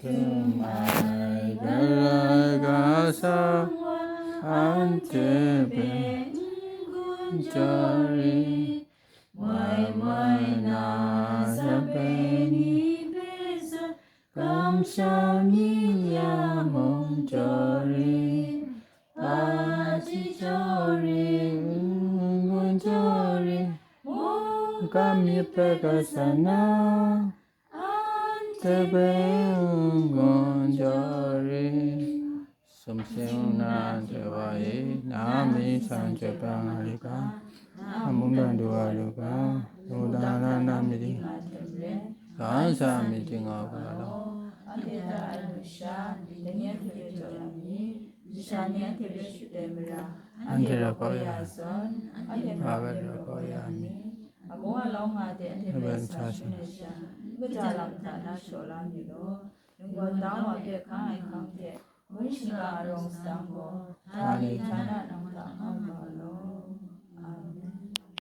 정말 갈라가서 안테베 군절이 와이와이 나사베니 베서 감샤미야 몽절이 바지절이 응군절이 감유페가사나 တောရုကသောတာရဏမိတိသာသာမိတိငါဘာလောအတေတာအနုရှာဒီညံပြေကျော်ရမည်ဒီရှာညံတေပြရှိတယ်မလားအန္တရာကောယဆွန်အတေဘာဘာဝဝရရကောကောယယမိအဘောအ လောင်းမှာတဲ့အတေပဲဆာရှိနေရှာဘုရားလာတာနာလျှော်လာမည်လို့လူဘောတောင်းပါပြခိုင်းခေါင်းတဲ့ဝိရှိကာရုံစံဘောဒါလီဌာနနမတာအမ